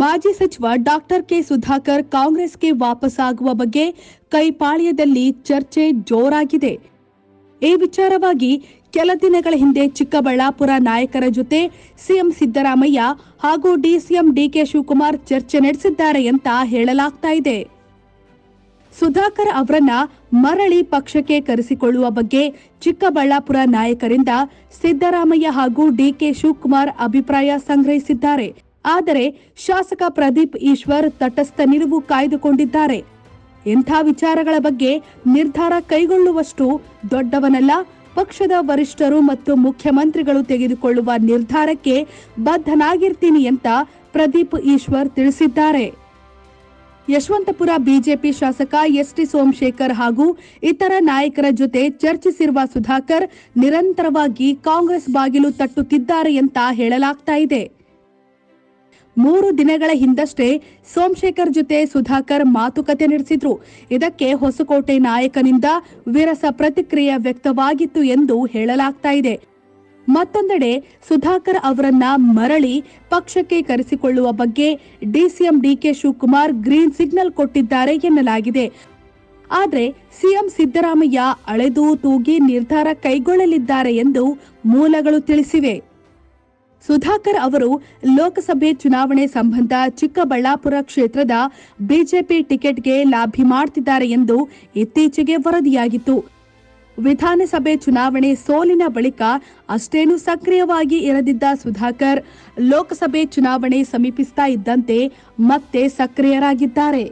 ಮಾಜಿ ಸಚಿವ doctor K Sudhakar ಕಾಂಗ್ರೆಸ್ಗೆ ವಾಪಸ್ಸಾಗುವ ಬಗ್ಗೆ ಕೈಪಾಳ್ಯದಲ್ಲಿ ಚರ್ಚೆ ಜೋರಾಗಿದೆ. ಈ ವಿಚಾರವಾಗಿ ಕೆಲ ದಿನಗಳ ಹಿಂದೆ ಚಿಕ್ಕಬಳ್ಳಾಪುರ ನಾಯಕರ ಜೊತೆ ಸಿಎಂ ಸಿದ್ದರಾಮಯ್ಯ ಹಾಗೂ ಡಿಸಿಎಂ ಡಿಕೆ ಶಿವಕುಮಾರ್ ಚರ್ಚೆ ನಡೆಸಿದ್ದಾರೆ ಅಂತ ಹೇಳಲಾಗ್ತಾ ಇದೆ. ಸುಧಾಕರ್ ಅವರನ್ನ ಮರಳಿ ಪಕ್ಷಕ್ಕೆ ಕರೆಸಿಕೊಳ್ಳುವ ಬಗ್ಗೆ ಚಿಕ್ಕಬಳ್ಳಾಪುರ ನಾಯಕರಿಂದ ಸಿದ್ದರಾಮಯ್ಯ ಹಾಗೂ ಡಿಕೆ ಶಿವಕುಮಾರ್ ಅಭಿಪ್ರಾಯ ಸಂಗ್ರಹಿಸಿದ್ದಾರೆ. ಆದರೆ ಶಾಸಕ ಪ್ರದೀಪ್ ಈಶ್ವರ್ ತಟಸ್ಥ ನಿಲುವು ಕಾಯ್ದುಕೊಂಡಿದ್ದಾರೆ. ಇಂಥ ವಿಚಾರಗಳ ಬಗ್ಗೆ ನಿರ್ಧಾರ ಕೈಗೊಳ್ಳುವಷ್ಟು ದೊಡ್ಡವನಲ್ಲ, ಪಕ್ಷದ ವರಿಷ್ಠರು ಮತ್ತು ಮುಖ್ಯಮಂತ್ರಿಗಳು ತೆಗೆದುಕೊಳ್ಳುವ ನಿರ್ಧಾರಕ್ಕೆ ಬದ್ಧನಾಗಿರ್ತೀನಿ ಅಂತ ಪ್ರದೀಪ್ ಈಶ್ವರ್ ತಿಳಿಸಿದ್ದಾರೆ. ಯಶವಂತಪುರ ಬಿಜೆಪಿ ಶಾಸಕ ಎಸ್ಟಿ ಸೋಮಶೇಖರ್ ಹಾಗೂ ಇತರ ನಾಯಕರ ಜೊತೆ ಚರ್ಚಿಸಿರುವ ಸುಧಾಕರ್ ನಿರಂತರವಾಗಿ ಕಾಂಗ್ರೆಸ್ ಬಾಗಿಲು ತಟ್ಟುತ್ತಿದ್ದಾರೆ ಅಂತ ಹೇಳಲಾಗ್ತಾ ಇದೆ. ಮೂರು ದಿನಗಳ ಹಿಂದಷ್ಟೇ ಸೋಮಶೇಖರ್ ಜೊತೆ ಸುಧಾಕರ್ ಮಾತುಕತೆ ನಡೆಸಿದ್ರು. ಇದಕ್ಕೆ ಹೊಸಕೋಟೆ ನಾಯಕನಿಂದ ವಿರಸ ಪ್ರತಿಕ್ರಿಯೆ ವ್ಯಕ್ತವಾಗಿತ್ತು ಎಂದು ಹೇಳಲಾಗ್ತಾ ಇದೆ. ಮತ್ತೊಂದೆಡೆ ಸುಧಾಕರ್ ಅವರನ್ನ ಮರಳಿ ಪಕ್ಷಕ್ಕೆ ಕರೆಸಿಕೊಳ್ಳುವ ಬಗ್ಗೆ DCM DK Shivakumar green signal ಕೊಟ್ಟಿದ್ದಾರೆ ಎನ್ನಲಾಗಿದೆ. ಆದರೆ ಸಿಎಂ ಸಿದ್ದರಾಮಯ್ಯ ಅಳೆದು ತೂಗಿ ನಿರ್ಧಾರ ಕೈಗೊಳ್ಳಲಿದ್ದಾರೆ ಎಂದು ಮೂಲಗಳು ತಿಳಿಸಿವೆ. ಸುಧಾಕರ್ ಅವರು ಲೋಕಸಭೆ ಚುನಾವಣೆ ಸಂಬಂಧ ಚಿಕ್ಕಬಳ್ಳಾಪುರ ಕ್ಷೇತ್ರದ ಬಿಜೆಪಿ ಟಿಕೆಟ್ಗೆ ಲಾಭಿ ಮಾಡ್ತಿದ್ದಾರೆ ಎಂದು ಇತ್ತೀಚೆಗೆ ವರದಿಯಾಗಿತ್ತು. ವಿಧಾನಸಭೆ ಚುನಾವಣೆ ಸೋಲಿನ ಬಳಿಕ ಅಷ್ಟೇನು ಸಕ್ರಿಯವಾಗಿ ಇರದಿದ್ದ ಸುಧಾಕರ್ ಲೋಕಸಭೆ ಚುನಾವಣೆ ಸಮೀಪಿಸ್ತಾ ಇದ್ದಂತೆ ಮತ್ತೆ ಸಕ್ರಿಯರಾಗಿದ್ದಾರೆ.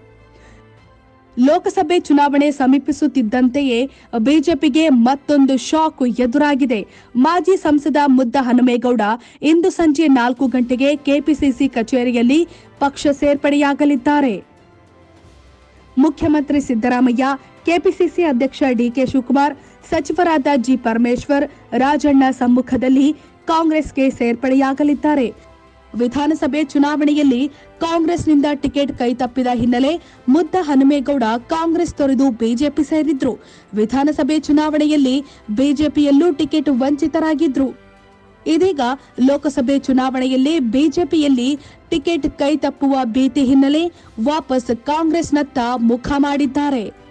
ಲೋಕಸಭೆ ಚುನಾವಣೆ ಸಮೀಪಿಸುತ್ತಿದ್ದಂತೆಯೇ ಬಿಜೆಪಿಗೆ ಮತ್ತೊಂದು ಶಾಕ್ ಎದುರಾಗಿದೆ. ಮಾಜಿ ಸಂಸದ ಮುದ್ದ ಹನುಮೇಗೌಡ ಇಂದು ಸಂಜೆ ನಾಲ್ಕು ಗಂಟೆಗೆ ಕೆಪಿಸಿಸಿ ಕಚೇರಿಯಲ್ಲಿ ಪಕ್ಷ ಸೇರ್ಪಡೆಯಾಗಲಿದ್ದಾರೆ. ಮುಖ್ಯಮಂತ್ರಿ ಸಿದ್ದರಾಮಯ್ಯ, ಕೆಪಿಸಿಸಿ ಅಧ್ಯಕ್ಷ ಡಿಕೆ ಶಿವಕುಮಾರ್, ಸಚಿವರಾದ ಜಿ ಪರಮೇಶ್ವರ್, ರಾಜಣ್ಣ ಸಮ್ಮುಖದಲ್ಲಿ ಕಾಂಗ್ರೆಸ್ಗೆ ಸೇರ್ಪಡೆಯಾಗಲಿದ್ದಾರೆ. ವಿಧಾನಸಭೆ ಚುನಾವಣೆಯಲ್ಲಿ ಕಾಂಗ್ರೆಸ್ನಿಂದ ಟಿಕೆಟ್ ಕೈತಪ್ಪಿದ ಹಿನ್ನೆಲೆ ಮುದ್ದ ಹನುಮೇಗೌಡ ಕಾಂಗ್ರೆಸ್ ತೊರೆದು ಬಿಜೆಪಿ ಸೇರಿದ್ರು. ವಿಧಾನಸಭೆ ಚುನಾವಣೆಯಲ್ಲಿ ಬಿಜೆಪಿಯಲ್ಲೂ ಟಿಕೆಟ್ ವಂಚಿತರಾಗಿದ್ರು. ಇದೀಗ ಲೋಕಸಭೆ ಚುನಾವಣೆಯಲ್ಲಿ ಬಿಜೆಪಿಯಲ್ಲಿ ಟಿಕೆಟ್ ಕೈ ತಪ್ಪುವ ಭೀತಿ ಹಿನ್ನೆಲೆ ವಾಪಸ್ ಕಾಂಗ್ರೆಸ್ನತ್ತ ಮುಖ ಮಾಡಿದ್ದಾರೆ.